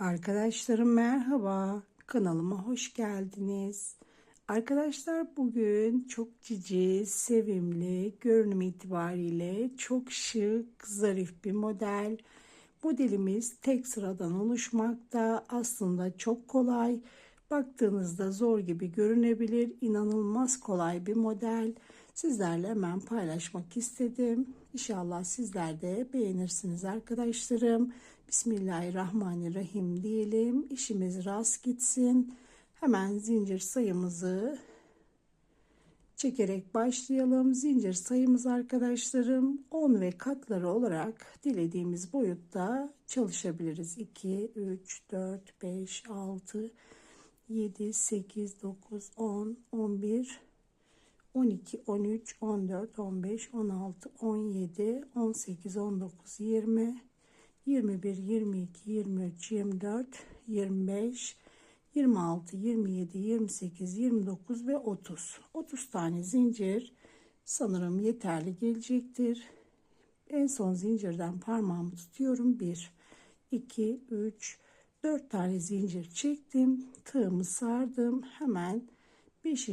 Arkadaşlarım merhaba. Kanalıma hoş geldiniz. Arkadaşlar bugün çok cici, sevimli, görünüm itibariyle çok şık, zarif bir model. Modelimiz tek sıradan oluşmakta. Aslında çok kolay. Baktığınızda zor gibi görünebilir. İnanılmaz kolay bir model. Sizlerle hemen paylaşmak istedim. İnşallah sizler de beğenirsiniz arkadaşlarım. Bismillahirrahmanirrahim diyelim. İşimiz rast gitsin. Hemen zincir sayımızı çekerek başlayalım. Zincir sayımız arkadaşlarım 10 ve katları olarak dilediğimiz boyutta çalışabiliriz. 2, 3, 4, 5, 6, 7, 8, 9, 10, 11, 12, 13, 14, 15, 16, 17, 18, 19, 20, 21, 22, 23, 24, 25, 26, 27, 28, 29 ve 30. 30 tane zincir sanırım yeterli gelecektir. En son zincirden parmağımı tutuyorum. 1, 2, 3, 4 tane zincir çektim. Tığımı sardım. Hemen 5.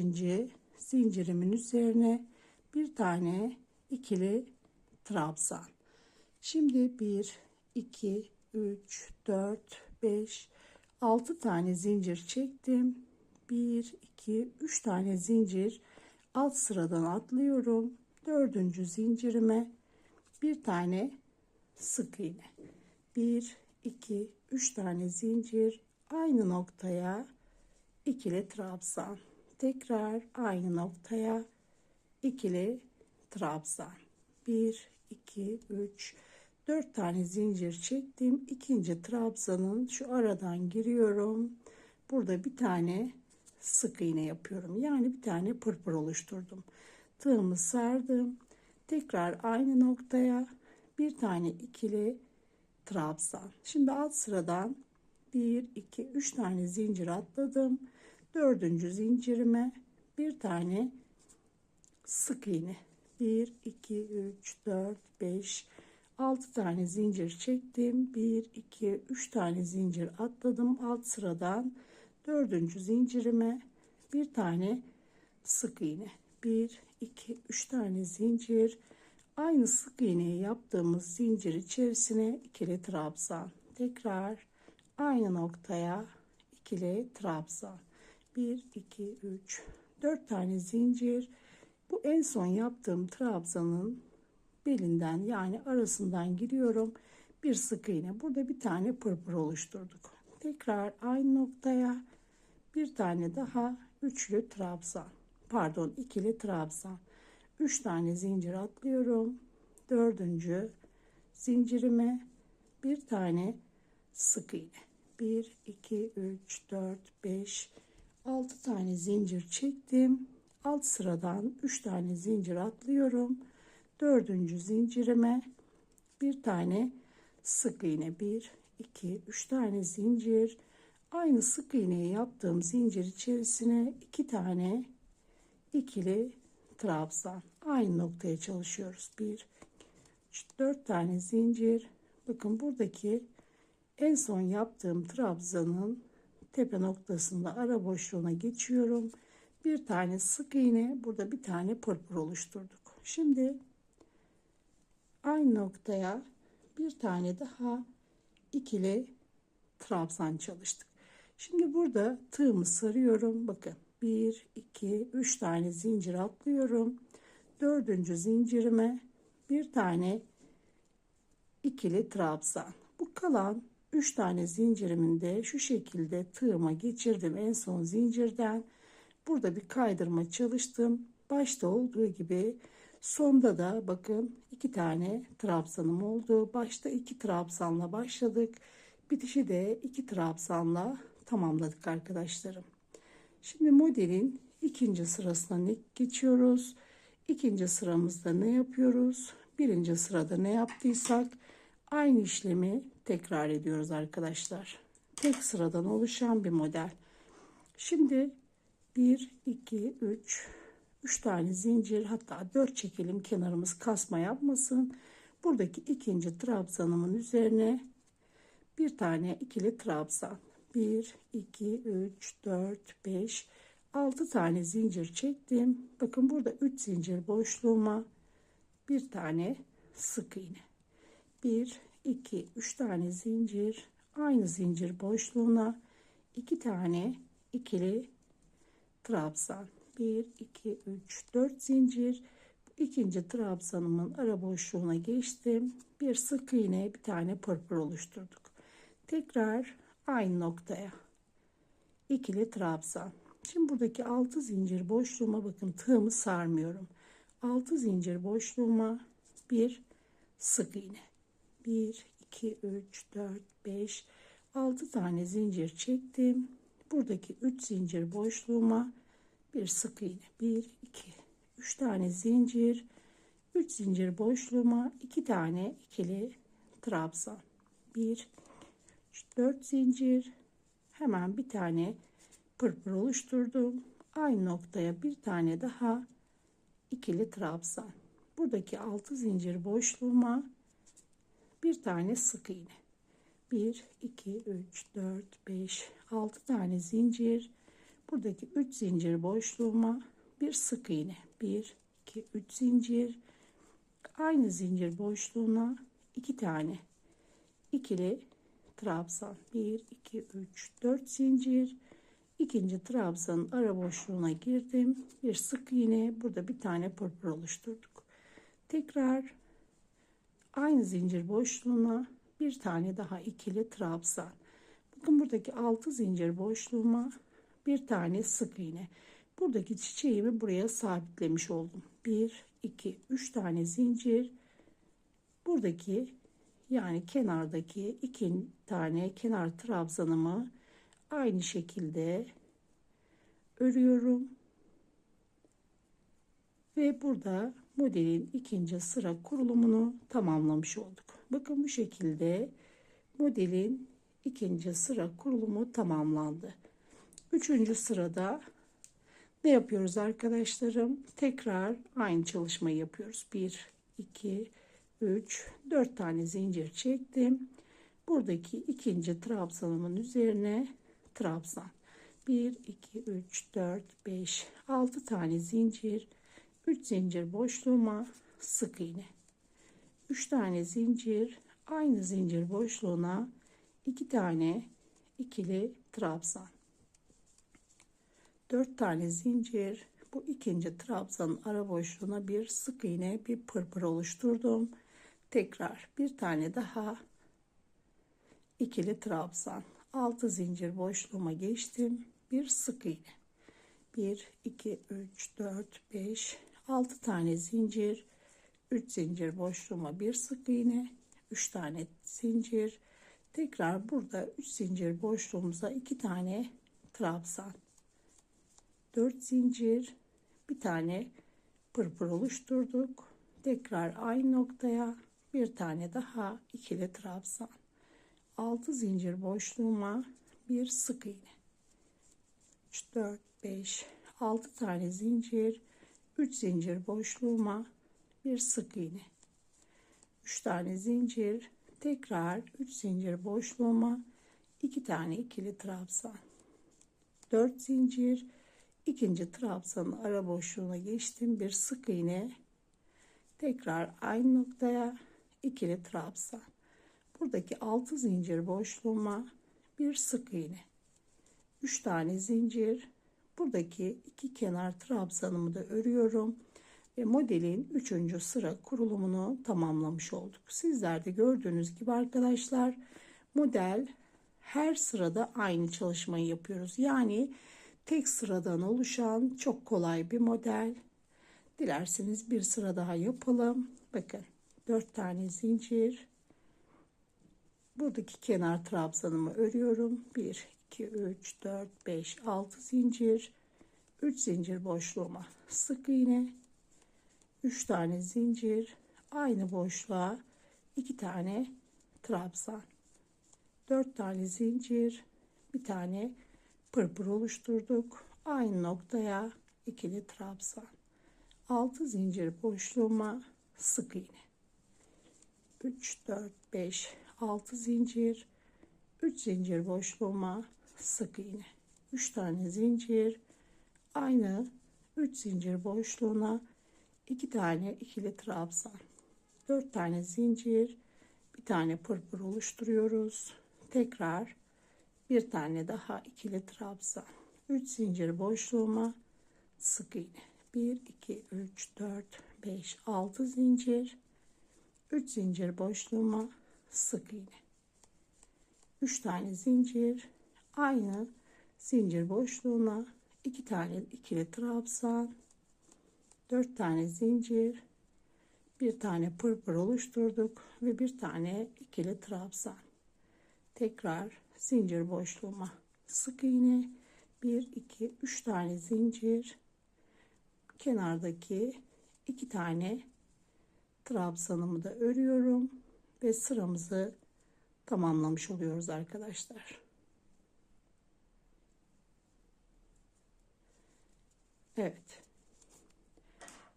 zincirimin üzerine bir tane ikili trabzan. Şimdi 1, 2, 3, 4, 5, 6 tane zincir çektim. 1, 2, 3 tane zincir alt sıradan atlıyorum. Dördüncü zincirime bir tane sık iğne. 1, 2, 3 tane zincir aynı noktaya ikili trabzan. Tekrar aynı noktaya ikili trabzan. 1, 2, 3, 4 tane zincir çektim. İkinci trabzanın şu aradan giriyorum. Burada bir tane sık iğne yapıyorum. Yani bir tane pırpır oluşturdum. Tığımı sardım. Tekrar aynı noktaya bir tane ikili trabzan. Şimdi alt sıradan 1, 2, 3 tane zincir atladım. Dördüncü zincirime bir tane sık iğne. 1, 2, 3, 4, 5, 6 tane zincir çektim. 1, 2, 3 tane zincir atladım. Alt sıradan dördüncü zincirime bir tane sık iğne. 1, 2, 3 tane zincir. Aynı sık iğneyi yaptığımız zincir içerisine ikili trabzan. Tekrar aynı noktaya ikili trabzan. 1, 2, 3, 4 tane zincir. Bu en son yaptığım trabzanın belinden yani arasından giriyorum. Bir sık iğne. Burada bir tane pırpır oluşturduk. Tekrar aynı noktaya bir tane daha üçlü trabzan. Pardon ikili trabzan. Üç tane zincir atlıyorum. Dördüncü zincirime bir tane sık iğne. 1, 2, 3, 4, 5, 6 tane zincir çektim. Alt sıradan 3 tane zincir atlıyorum dördüncü zincirime bir tane sık iğne 1 2 3 tane zincir. Aynı sık iğneyi yaptığım zincir içerisine iki tane ikili trabzan. Aynı noktaya çalışıyoruz. 1 3 4 tane zincir. Bakın buradaki en son yaptığım trabzanın tepe noktasında ara boşluğuna geçiyorum. Bir tane sık iğne burada bir tane pırpır oluşturduk. Şimdi aynı noktaya bir tane daha ikili trabzan çalıştık. Şimdi burada tığımı sarıyorum. Bakın 1, 2, 3 tane zincir atlıyorum. Dördüncü zincirime bir tane ikili trabzan. Bu kalan 3 tane zincirimin de şu şekilde tığıma geçirdim en son zincirden. Burada bir kaydırma çalıştım. Başta olduğu gibi Sonda da bakın iki tane trabzanım oldu. Başta iki trabzanla başladık. Bitişi de iki trabzanla tamamladık arkadaşlarım. Şimdi modelin ikinci sırasına geçiyoruz. İkinci sıramızda ne yapıyoruz? Birinci sırada ne yaptıysak aynı işlemi tekrar ediyoruz arkadaşlar. Tek sıradan oluşan bir model. Şimdi 1, 2, 3, 3 tane zincir hatta 4 çekelim kenarımız kasma yapmasın. Buradaki ikinci trabzanımın üzerine bir tane ikili trabzan. 1 2 3 4 5 6 tane zincir çektim. Bakın burada 3 zincir boşluğuma bir tane sık iğne. 1 2 3 tane zincir aynı zincir boşluğuna 2 tane ikili trabzan 1 2 3 4 zincir. İkinci trabzanımın ara boşluğuna geçtim. Bir sık iğne bir tane pırpır oluşturduk. Tekrar aynı noktaya. İkili trabzan. Şimdi buradaki 6 zincir boşluğuma bakın tığımı sarmıyorum. 6 zincir boşluğuma bir sık iğne. 1 2 3 4 5 6 tane zincir çektim. Buradaki 3 zincir boşluğuma bir sık iğne 1 2 3 tane zincir 3 zincir boşluğuma 2 tane ikili trabzan. 1 4 zincir. Hemen bir tane pırpır oluşturdum. Aynı noktaya bir tane daha ikili trabzan. Buradaki 6 zincir boşluğuma bir tane sık iğne. 1 2 3 4 5 6 tane zincir buradaki 3 zincir boşluğuma bir sık iğne. 1 2 3 zincir. Aynı zincir boşluğuna 2 tane ikili trabzan. 1 2 3 4 zincir. İkinci trabzanın ara boşluğuna girdim. Bir sık iğne. Burada bir tane pırpır oluşturduk. Tekrar aynı zincir boşluğuna bir tane daha ikili trabzan. Bakın buradaki 6 zincir boşluğuma bir tane sık iğne buradaki çiçeğimi buraya sabitlemiş oldum 1 2 3 tane zincir buradaki yani kenardaki iki tane kenar trabzanımı aynı şekilde örüyorum ve burada modelin ikinci sıra kurulumunu tamamlamış olduk. Bakın bu şekilde modelin ikinci sıra kurulumu tamamlandı. Üçüncü sırada ne yapıyoruz arkadaşlarım? Tekrar aynı çalışmayı yapıyoruz. 1, 2, 3, 4 tane zincir çektim. Buradaki ikinci trabzanımın üzerine trabzan. 1, 2, 3, 4, 5, 6 tane zincir. 3 zincir boşluğuma sık iğne. 3 tane zincir aynı zincir boşluğuna 2 tane ikili trabzan. 4 tane zincir bu ikinci trabzanın ara boşluğuna bir sık iğne bir pırpır oluşturdum. Tekrar bir tane daha ikili trabzan. 6 zincir boşluğuma geçtim. Bir sık iğne. 1 2 3 4 5 6 tane zincir. 3 zincir boşluğuma bir sık iğne. 3 tane zincir. Tekrar burada 3 zincir boşluğumuza 2 tane trabzan. 4 zincir bir tane pırpır oluşturduk. Tekrar aynı noktaya bir tane daha ikili trabzan. 6 zincir boşluğuma bir sık iğne. 3 4 5 6 tane zincir, 3 zincir boşluğuma bir sık iğne. 3 tane zincir, tekrar 3 zincir boşluğuma 2 tane ikili trabzan. 4 zincir, ikinci trabzanın ara boşluğuna geçtim. Bir sık iğne. Tekrar aynı noktaya. İkili trabzan buradaki 6 zincir boşluğuma bir sık iğne. 3 tane zincir. Buradaki iki kenar trabzanımı da örüyorum. Ve modelin 3. sıra kurulumunu tamamlamış olduk. Sizler de gördüğünüz gibi arkadaşlar model her sırada aynı çalışmayı yapıyoruz. Yani tek sıradan oluşan çok kolay bir model. Dilerseniz bir sıra daha yapalım. Bakın 4 tane zincir. Buradaki kenar trabzanımı örüyorum. 1, 2, 3, 4, 5, 6 zincir. 3 zincir boşluğuma sık iğne. 3 tane zincir. Aynı boşluğa 2 tane trabzan. 4 tane zincir. Bir tane pırpır oluşturduk. Aynı noktaya ikili trabzan. 6 zincir boşluğuma sık iğne. 3 4 5 6 zincir 3 zincir boşluğuma sık iğne 3 tane zincir aynı 3 zincir boşluğuna 2 tane ikili trabzan 4 tane zincir bir tane pırpır oluşturuyoruz tekrar bir tane daha ikili trabzan. 3 zincir boşluğuma sık iğne. 1 2 3 4 5 6 zincir. 3 zincir boşluğuma sık iğne. 3 tane zincir. Aynı zincir boşluğuna 2 tane ikili trabzan. 4 tane zincir. Bir tane pırpır oluşturduk ve bir tane ikili trabzan. Tekrar zincir boşluğuma sık iğne 1 2 3 tane zincir kenardaki iki tane trabzanımı da örüyorum ve sıramızı tamamlamış oluyoruz arkadaşlar. Evet.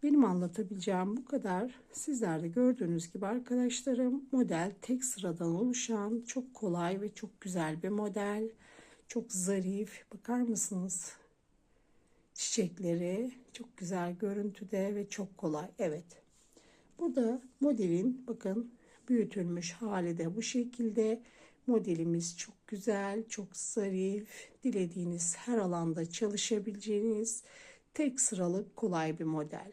Benim anlatabileceğim bu kadar. Sizler de gördüğünüz gibi arkadaşlarım model tek sıradan oluşan çok kolay ve çok güzel bir model. Çok zarif. Bakar mısınız? Çiçekleri çok güzel görüntüde ve çok kolay. Evet. Burada modelin bakın büyütülmüş hali de bu şekilde. Modelimiz çok güzel, çok zarif. Dilediğiniz her alanda çalışabileceğiniz tek sıralık kolay bir model.